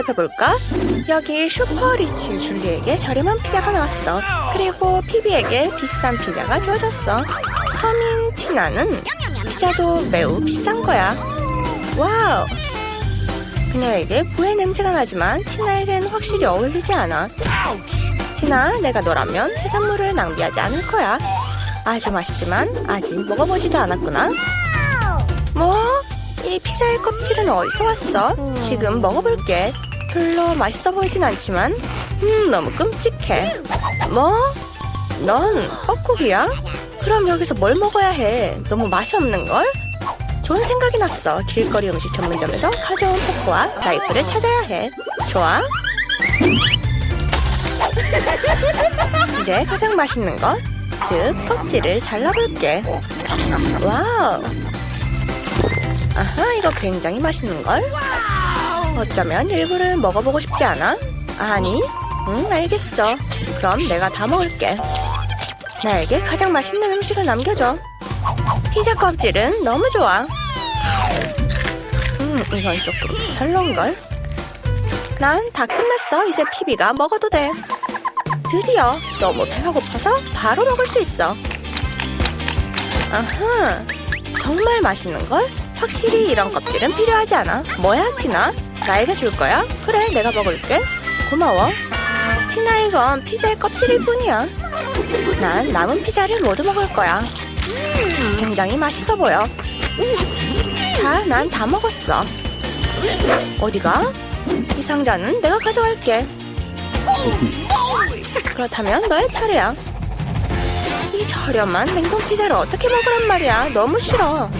살펴볼까? 여기 슈퍼리치 줄리에게 저렴한 피자가 나왔어. 그리고 피비에게 비싼 피자가 주어졌어. 서민 티나는 피자도 매우 비싼 거야. 와우! 그녀에게 부의 냄새가 나지만 티나에겐 확실히 어울리지 않아. 티나, 내가 너라면 해산물을 낭비하지 않을 거야. 아주 맛있지만 아직 먹어보지도 않았구나. 뭐? 이 피자의 껍질은 어디서 왔어? 지금 먹어볼게. 별로 맛있어 보이진 않지만, 음, 너무 끔찍해. 뭐? 넌 뻐꾸기야? 그럼 여기서 뭘 먹어야 해? 너무 맛이 없는걸? 좋은 생각이 났어. 길거리 음식 전문점에서 가져온 포크와 나이프를 찾아야 해. 좋아? 이제 가장 맛있는 것, 즉 껍질을 잘라볼게. 와우! 아하, 이거 굉장히 맛있는걸? 어쩌면 일부를 먹어보고 싶지 않아? 아니, 응, 알겠어. 그럼 내가 다 먹을게. 나에게 가장 맛있는 음식을 남겨줘. 피자 껍질은 너무 좋아. 음, 이건 조금 별론걸? 난 다 끝났어. 이제 피비가 먹어도 돼. 드디어 너무 배가 고파서 바로 먹을 수 있어. 아하, 정말 맛있는 걸? 확실히 이런 껍질은 필요하지 않아. 뭐야, 티나? 나에게 줄 거야? 그래, 내가 먹을게. 고마워. 티나 이건 피자의 껍질일 뿐이야. 난 남은 피자를 모두 먹을 거야. 굉장히 맛있어 보여. 자, 난 다 먹었어. 어디가? 이 상자는 내가 가져갈게. 그렇다면 너의 차례야. 이 저렴한 냉동 피자를 어떻게 먹으란 말이야. 너무 싫어.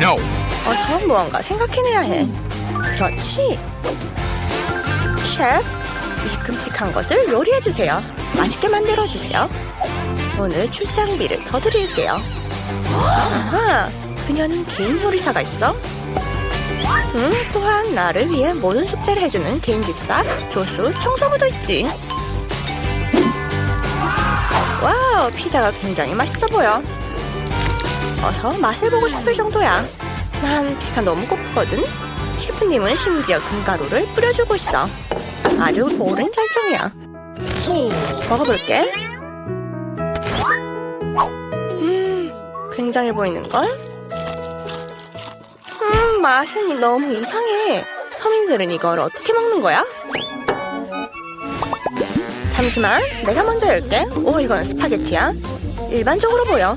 No. 어서 무언가 생각해내야 해. 그렇지. 셰프, 이 끔찍한 것을 요리해주세요. 맛있게 만들어주세요. 오늘 출장비를 더 드릴게요. 아하, 그녀는 개인 요리사가 있어? 응, 또한 나를 위해 모든 숙제를 해주는 개인 집사, 조수, 청소부도 있지. 와우, 피자가 굉장히 맛있어 보여. 어서 맛을 보고 싶을 정도야. 난 배가 너무 고프거든. 셰프님은 심지어 금가루를 뿌려주고 있어. 아주 옳은 결정이야. 먹어볼게. 음, 굉장해 보이는걸? 음, 맛은 너무 이상해. 서민들은 이걸 어떻게 먹는 거야? 잠시만, 내가 먼저 열게. 오, 이건 스파게티야. 일반적으로 보여.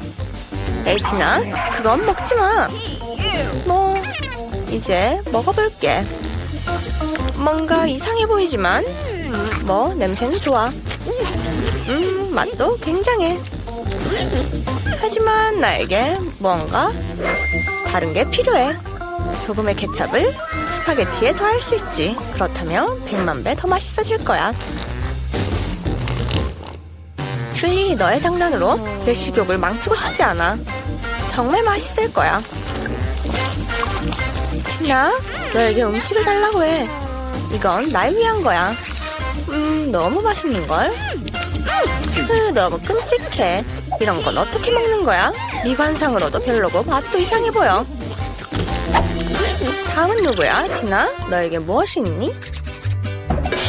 에이티나, 그건 먹지 마. 뭐, 이제 먹어볼게. 뭔가 이상해 보이지만, 뭐, 냄새는 좋아. 음, 맛도 굉장해. 하지만 나에게 뭔가 다른 게 필요해. 조금의 케찹을 스파게티에 더할 수 있지. 그렇다면 100만 배 더 맛있어질 거야. 줄리, 너의 장난으로 내 식욕을 망치고 싶지 않아. 정말 맛있을 거야. 티나, 너에게 음식을 달라고 해. 이건 날 위한 거야. 음, 너무 맛있는걸? 흐, 너무 끔찍해. 이런 건 어떻게 먹는 거야? 미관상으로도 별로고 맛도 이상해 보여. 다음은 누구야, 티나? 너에게 무엇이 있니?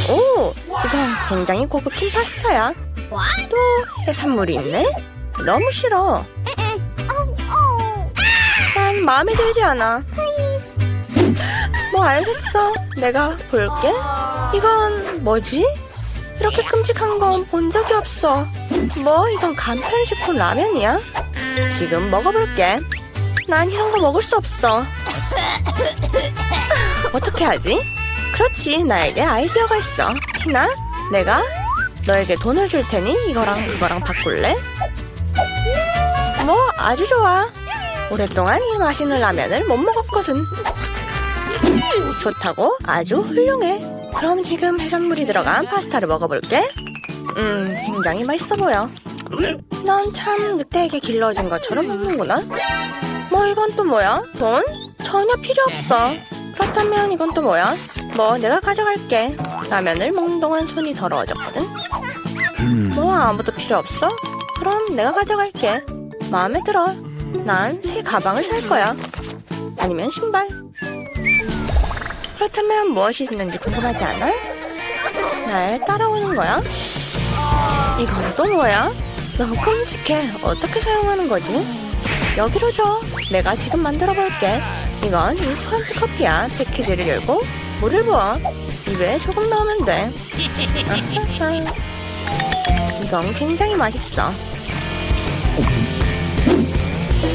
오, 이건 굉장히 고급진 파스타야. 또 해산물이 있네? 너무 싫어. 난 마음에 들지 않아. 뭐 알겠어. 내가 볼게. 이건 뭐지? 이렇게 끔찍한 건 본 적이 없어. 뭐 이건 간편식품 라면이야? 지금 먹어볼게. 난 이런 거 먹을 수 없어. 어떻게 하지? 그렇지, 나에게 아이디어가 있어. 티나, 내가 너에게 돈을 줄 테니 이거랑 이거랑 바꿀래? 뭐 아주 좋아. 오랫동안 이 맛있는 라면을 못 먹었거든. 좋다고? 아주 훌륭해. 그럼 지금 해산물이 들어간 파스타를 먹어볼게. 음, 굉장히 맛있어 보여. 넌 참 늑대에게 길러진 것처럼 먹는구나. 뭐 이건 또 뭐야? 돈? 전혀 필요 없어. 그렇다면 이건 또 뭐야? 뭐 내가 가져갈게. 라면을 먹는 동안 손이 더러워졌거든. 뭐 아무도 필요 없어? 그럼 내가 가져갈게. 마음에 들어. 난 새 가방을 살 거야. 아니면 신발. 그렇다면 무엇이 있는지 궁금하지 않아? 날 따라오는 거야? 이건 또 뭐야? 너무 끔찍해. 어떻게 사용하는 거지? 여기로 줘. 내가 지금 만들어 볼게. 이건 인스턴트 커피야. 패키지를 열고 물을 부어. 입에 조금 넣으면 돼. 아하하. 이건 굉장히 맛있어.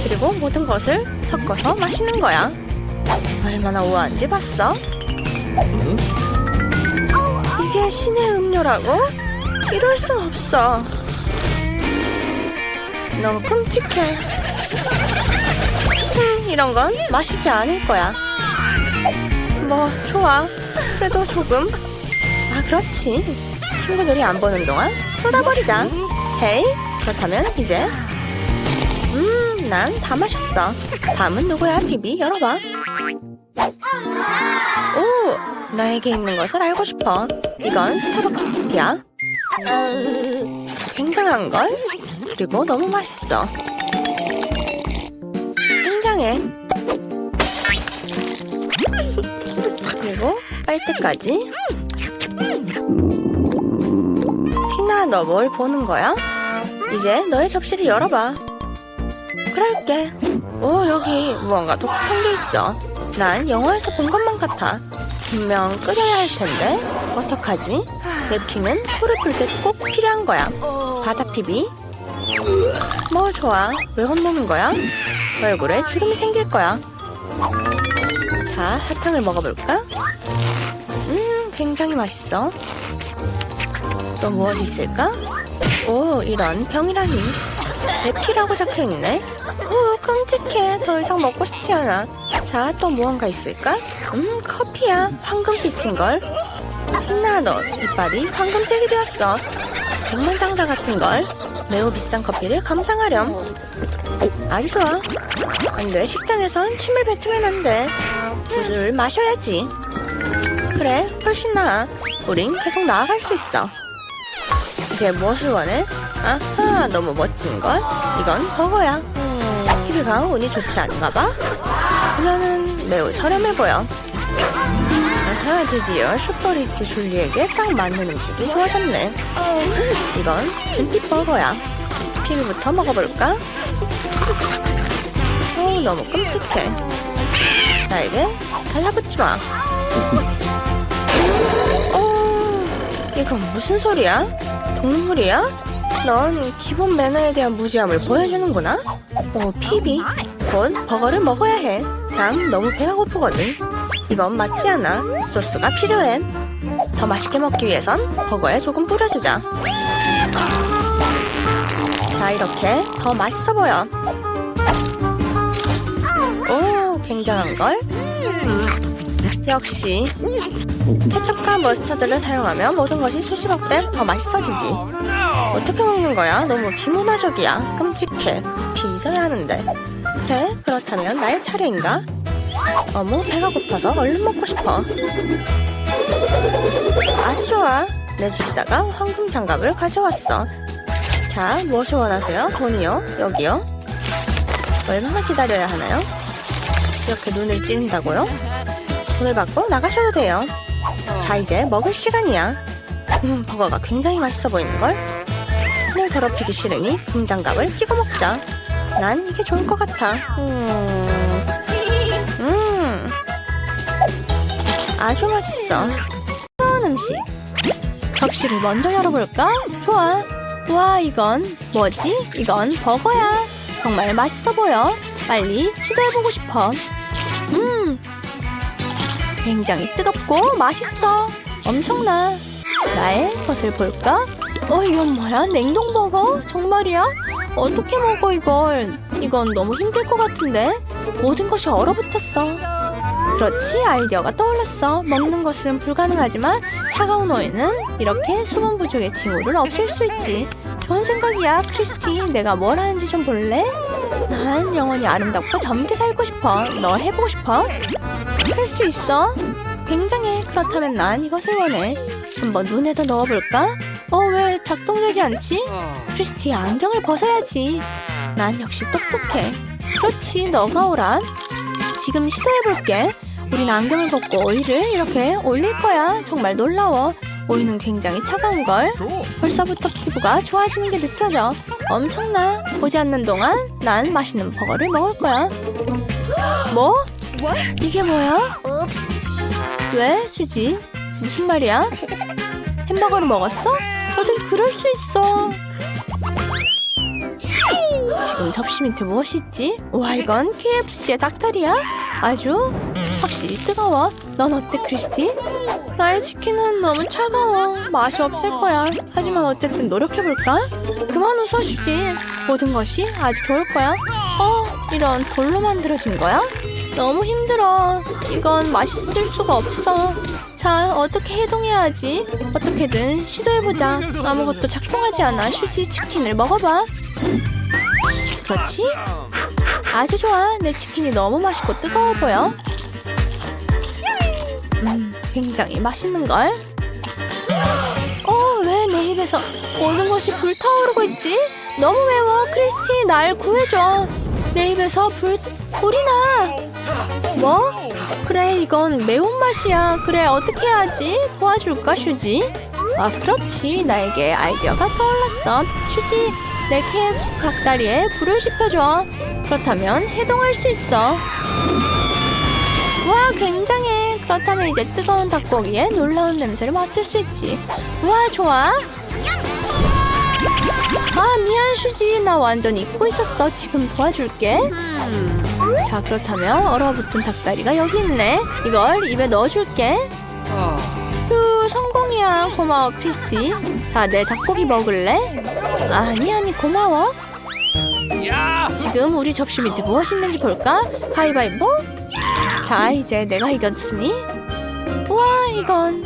그리고 모든 것을 섞어서 마시는 거야. 얼마나 우아한지 봤어? 이게 신의 음료라고? 이럴 순 없어. 너무 끔찍해. 음, 이런 건 마시지 않을 거야. 뭐, 좋아. 그래도 조금. 아, 그렇지. 친구들이 안 보는 동안 쏟아버리자. 헤이, 그렇다면 이제. 음, 난 다 마셨어. 다음은 누구야, 비비? 열어봐. 오, 나에게 있는 것을 알고 싶어. 이건 스타벅스 커피야. 굉장한 걸? 그리고 너무 맛있어. 굉장해. 그리고 빨대까지. 티나 너 뭘 보는 거야? 이제 너의 접시를 열어봐. 그럴게. 오 여기 무언가 독특한 게 있어. 난 영화에서 본 것만 같아. 분명 끓여야 할 텐데 어떡하지? 냅킨은 코를 풀때꼭 필요한 거야. 바다 피비. 뭐 좋아. 왜 혼내는 거야? 얼굴에 주름이 생길 거야. 자, 사탕을 먹어볼까? 음, 굉장히 맛있어. 또 무엇이 있을까? 오, 이런 병이라니. 에피라고 적혀있네. 오, 끔찍해. 더 이상 먹고 싶지 않아. 자, 또 무언가 있을까? 음, 커피야. 황금빛인걸. 신나, 너. 이빨이 황금색이 되었어. 백만장자 같은걸. 매우 비싼 커피를 감상하렴. 아주 좋아. 안 돼, 식당에선 침을 뱉으면 안 돼. 물을 마셔야지. 그래, 훨씬 나아. 우린 계속 나아갈 수 있어. 이제 무엇을 원해? 아하, 너무 멋진걸? 이건 버거야. 피비가 운이 좋지 않은가 봐? 그녀는 매우 저렴해 보여. 아하, 드디어 슈퍼리치 줄리에게 딱 맞는 음식이 주어졌네. 이건 빈빛 버거야. 피비부터 먹어볼까? 오, 너무 끔찍해. 나에게 달라붙지 마. 오, 이건 무슨 소리야? 동물이야? 넌 기본 매너에 대한 무지함을 보여주는구나? 오, 피비. 곧 버거를 먹어야 해. 난 너무 배가 고프거든. 이건 맞지 않아. 소스가 필요해. 더 맛있게 먹기 위해선 버거에 조금 뿌려주자. 자, 이렇게 더 맛있어 보여. 오, 굉장한걸? 역시 케첩과 머스타드를 사용하면 모든 것이 수십억 배 더 맛있어지지. 어떻게 먹는 거야? 너무 비문화적이야. 끔찍해. 급히 잊어야 하는데. 그래, 그렇다면 나의 차례인가? 어머, 배가 고파서 얼른 먹고 싶어. 아주 좋아. 내 집사가 황금 장갑을 가져왔어. 자, 무엇을 원하세요? 돈이요? 여기요? 얼마나 기다려야 하나요? 이렇게 눈을 찌른다고요? 돈을 받고 나가셔도 돼요. 자, 이제 먹을 시간이야. 음, 버거가 굉장히 맛있어 보이는걸? 손을 더럽히기 싫으니 금장갑을 끼고 먹자. 난 이게 좋을 것 같아. 음, 음, 아주 맛있어. 좋은 음식. 접시를 먼저 열어볼까? 좋아. 와, 이건 뭐지? 이건 버거야. 정말 맛있어 보여. 빨리 시도해보고 싶어. 음, 굉장히 뜨겁고 맛있어. 엄청나. 나의 것을 볼까? 어, 이건 뭐야? 냉동버거? 정말이야? 어떻게 먹어, 이걸? 이건 너무 힘들 것 같은데? 모든 것이 얼어붙었어. 그렇지, 아이디어가 떠올랐어. 먹는 것은 불가능하지만 차가운 오이는 이렇게 수분 부족의 징후를 없앨 수 있지. 좋은 생각이야, 크리스티. 내가 뭘 하는지 좀 볼래? 난 영원히 아름답고 젊게 살고 싶어. 너 해보고 싶어? 할 수 있어? 굉장해. 그렇다면 난 이것을 원해. 한번 눈에다 넣어볼까? 어, 왜 작동되지 않지? 크리스티, 안경을 벗어야지. 난 역시 똑똑해. 그렇지, 너가 오라. 지금 시도해볼게. 우린 안경을 벗고 오이를 이렇게 올릴 거야. 정말 놀라워. 오이는 굉장히 차가운 걸. 벌써부터 피부가 좋아지는 게 느껴져. 엄청나. 보지 않는 동안 난 맛있는 버거를 먹을 거야. 뭐? 이게 뭐야? 왜, 수지? 무슨 말이야? 햄버거를 먹었어? 어떻게 그럴 수 있어? 지금 접시 밑에 무엇이 있지? 와 이건 KFC의 닭다리야? 아주 확실히 뜨거워. 넌 어때 크리스티? 나의 치킨은 너무 차가워. 맛이 없을 거야. 하지만 어쨌든 노력해볼까? 그만 웃어 주지. 모든 것이 아주 좋을 거야. 어, 이런 돌로 만들어진 거야? 너무 힘들어. 이건 맛있을 수가 없어. 자, 어떻게 해동해야 하지? 어떻게든 시도해보자. 아무것도 작동하지 않아. 슈지 치킨을 먹어봐. 그렇지? 아주 좋아. 내 치킨이 너무 맛있고 뜨거워 보여. 음, 굉장히 맛있는걸? 어, 왜 내 입에서 모든 것이 불타오르고 있지? 너무 매워. 크리스티, 날 구해줘. 내 입에서 불, 불이 나. 뭐? 그래, 이건 매운맛이야. 그래, 어떻게 해야지? 도와줄까, 슈지? 아, 그렇지. 나에게 아이디어가 떠올랐어. 슈지, 내 KFC 닭다리에 불을 지펴줘. 그렇다면 해동할 수 있어. 와, 굉장해. 그렇다면 이제 뜨거운 닭고기에 놀라운 냄새를 맡을 수 있지. 와, 좋아. 아, 미안, 슈지. 나 완전 잊고 있었어. 지금 도와줄게. 자, 그렇다면 얼어붙은 닭다리가 여기 있네. 이걸 입에 넣어줄게. 휴, 성공이야. 고마워, 크리스티. 자, 내 닭고기 먹을래? 아니, 아니, 고마워. 지금 우리 접시 밑에 무엇이 있는지 볼까? 가위바위보? 자, 이제 내가 이겼으니. 우와, 이건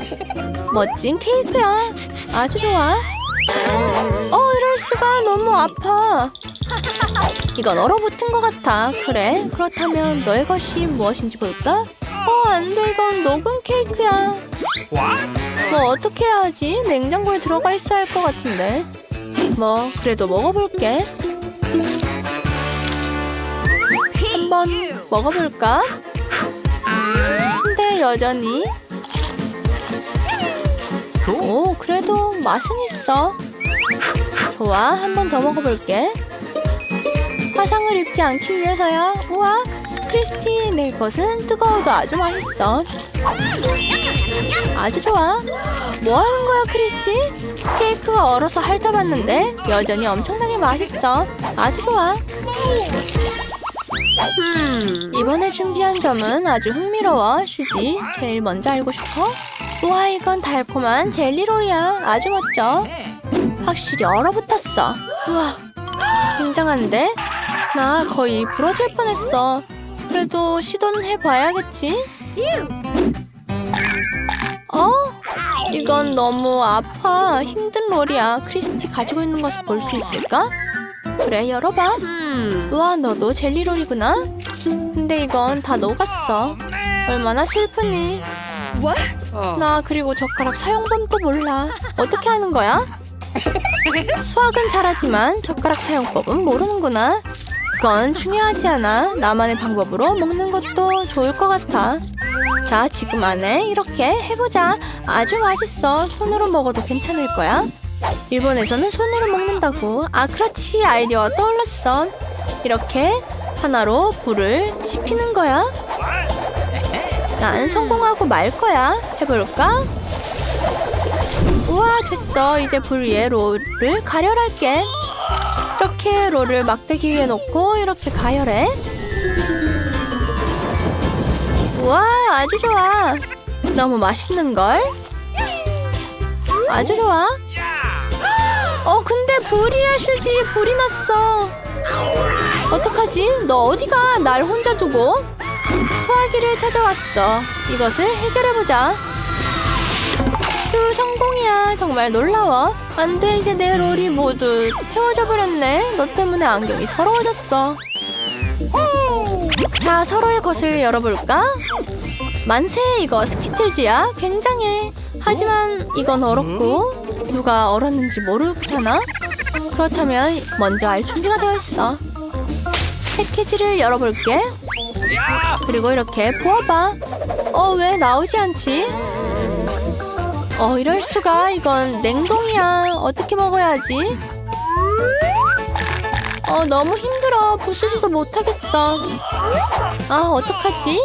멋진 케이크야. 아주 좋아. 어, 이럴 수가 너무 아파. 이건 얼어붙은 것 같아. 그래, 그렇다면 너의 것이 무엇인지 볼까? 어, 안 돼. 이건 녹은 케이크야. 뭐 어떻게 해야 하지? 냉장고에 들어가 있어야 할 것 같은데. 뭐 그래도 먹어볼게. 한번 먹어볼까? 근데 여전히 오 그래도 맛은 있어. 좋아 한 번 더 먹어볼게. 화상을 입지 않기 위해서야. 우와 크리스티 내 것은 뜨거워도 아주 맛있어. 아주 좋아. 뭐 하는 거야, 크리스티? 케이크가 얼어서 핥아봤는데 여전히 엄청나게 맛있어. 아주 좋아. 이번에 준비한 점은 아주 흥미로워. 슈지, 제일 먼저 알고 싶어? 우와, 이건 달콤한 젤리롤이야. 아주 멋져. 확실히 얼어붙었어. 우와, 굉장한데? 나 거의 부러질 뻔했어. 그래도 시도는 해봐야겠지? 어? 이건 너무 아파. 힘든 롤이야. 크리스티 가지고 있는 것을 볼 수 있을까? 그래, 열어봐. 우와, 너도 젤리롤이구나? 근데 이건 다 녹았어. 얼마나 슬프니? 나 그리고 젓가락 사용법도 몰라. 어떻게 하는 거야? 수학은 잘하지만 젓가락 사용법은 모르는구나. 그건 중요하지 않아. 나만의 방법으로 먹는 것도 좋을 것 같아. 자, 지금 안에 이렇게 해보자. 아주 맛있어. 손으로 먹어도 괜찮을 거야. 일본에서는 손으로 먹는다고. 아, 그렇지. 아이디어 떠올랐어. 이렇게 하나로 불을 지피는 거야. 난 성공하고 말 거야. 해볼까? 우와, 됐어. 이제 불 위에 롤을 가열할게. 이렇게 롤을 막대기 위에 놓고 이렇게 가열해. 우와, 아주 좋아. 너무 맛있는걸? 아주 좋아. 어, 근데 불이야, 슈지. 불이 났어. 어떡하지? 너 어디가? 날 혼자 두고? 소화기를 찾아왔어. 이것을 해결해보자. 휴, 성공이야. 정말 놀라워. 안 돼, 이제 내 롤이 모두 태워져 버렸네. 너 때문에 안경이 더러워졌어. 자, 서로의 것을 열어볼까? 만세, 이거 스키틀즈야. 굉장해. 하지만 이건 얼었고 누가 얼었는지 모르잖아. 그렇다면 먼저 알 준비가 되어 있어. 패키지를 열어볼게. 그리고 이렇게 부어봐. 어, 왜 나오지 않지? 어, 이럴 수가. 이건 냉동이야. 어떻게 먹어야지? 어, 너무 힘들어. 부수지도 못하겠어. 아, 어떡하지?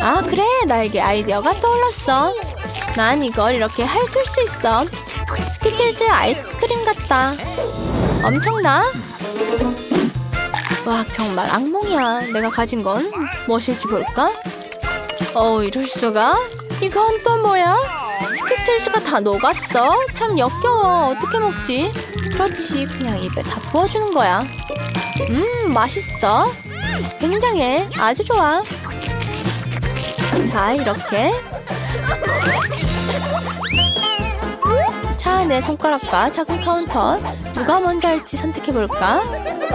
아, 그래. 나에게 아이디어가 떠올랐어. 난 이걸 이렇게 핥을 수 있어. 스키틀즈 아이스크림 같다. 엄청나? 와, 정말 악몽이야. 내가 가진 건 무엇일지 볼까? 어, 이럴 수가? 이건 또 뭐야? 스키틀즈가 다 녹았어? 참 역겨워. 어떻게 먹지? 그렇지. 그냥 입에 다 부어주는 거야. 음, 맛있어. 굉장해. 아주 좋아. 자, 이렇게. 자, 내 손가락과 작은 카운터. 누가 먼저 할지 선택해볼까?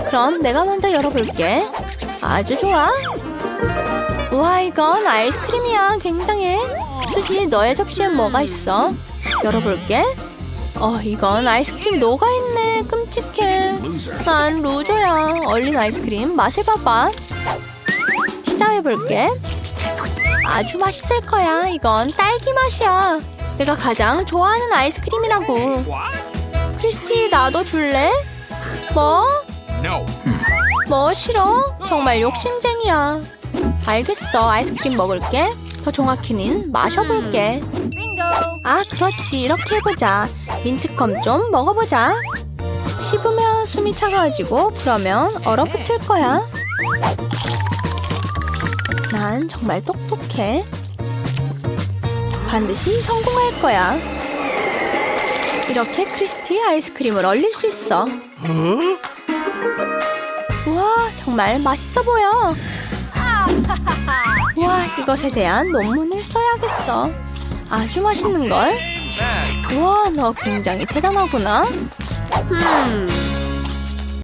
그럼 내가 먼저 열어볼게. 아주 좋아. 우와, 이건 아이스크림이야. 굉장해. 수지, 너의 접시엔 뭐가 있어? 열어볼게. 어, 이건 아이스크림 녹아있네. 끔찍해. 난 루저야. 얼린 아이스크림 맛을 봐봐. 시도해볼게. 아주 맛있을 거야. 이건 딸기 맛이야. 내가 가장 좋아하는 아이스크림이라고. 크리스티, 나도 줄래? 뭐? 뭐 싫어? 정말 욕심쟁이야. 알겠어. 아이스크림 먹을게. 더 정확히는 마셔볼게. 아, 그렇지. 이렇게 해보자. 민트껌 좀 먹어보자. 씹으면 숨이 차가워지고 그러면 얼어붙을 거야. 난 정말 똑똑해. 반드시 성공할 거야. 이렇게 크리스티 아이스크림을 얼릴 수 있어. 우와, 정말 맛있어 보여. 와, 이것에 대한 논문을 써야겠어. 아주 맛있는 걸. 우와, 너 굉장히 대단하구나. 음,